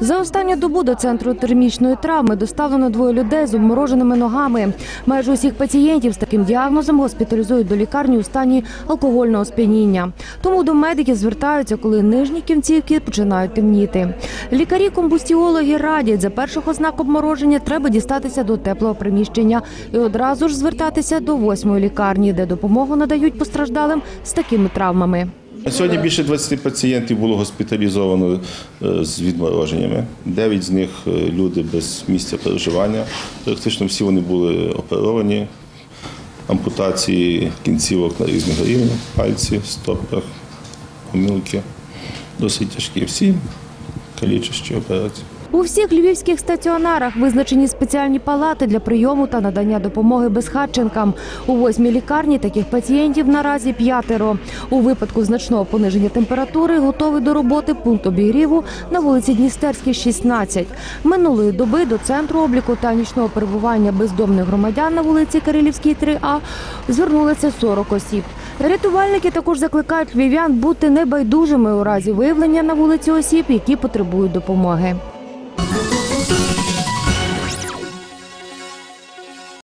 За останню добу до центру термічної травми доставлено двоє людей з обмороженими ногами. Майже усіх пацієнтів з таким діагнозом госпіталізують до лікарні у стані алкогольного сп'яніння. Тому до медиків звертаються, коли нижні кінцівки починають темніти. Лікарі-комбустіологи радять, за перших ознак обмороження треба дістатися до теплого приміщення і одразу ж звертатися до восьмої лікарні, де допомогу надають постраждалим з такими травмами. Сьогодні більше 20 пацієнтів було госпіталізовано е, з відмороженнями. Дев'ять з них е, люди без місця переживання. Практично всі вони були оперовані. Ампутації кінцівок на різних рівнях, пальці, стопах, помилки. Досить тяжкі всі калічащі операції. У всіх львівських стаціонарах визначені спеціальні палати для прийому та надання допомоги безхатченкам. У восьмій лікарні таких пацієнтів наразі п'ятеро. У випадку значного пониження температури готовий до роботи пункт обігріву на вулиці Дністерській, 16. Минулої доби до центру обліку та нічного перебування бездомних громадян на вулиці Кирилівській, 3А звернулися 40 осіб. Рятувальники також закликають львів'ян бути небайдужими у разі виявлення на вулиці осіб, які потребують допомоги.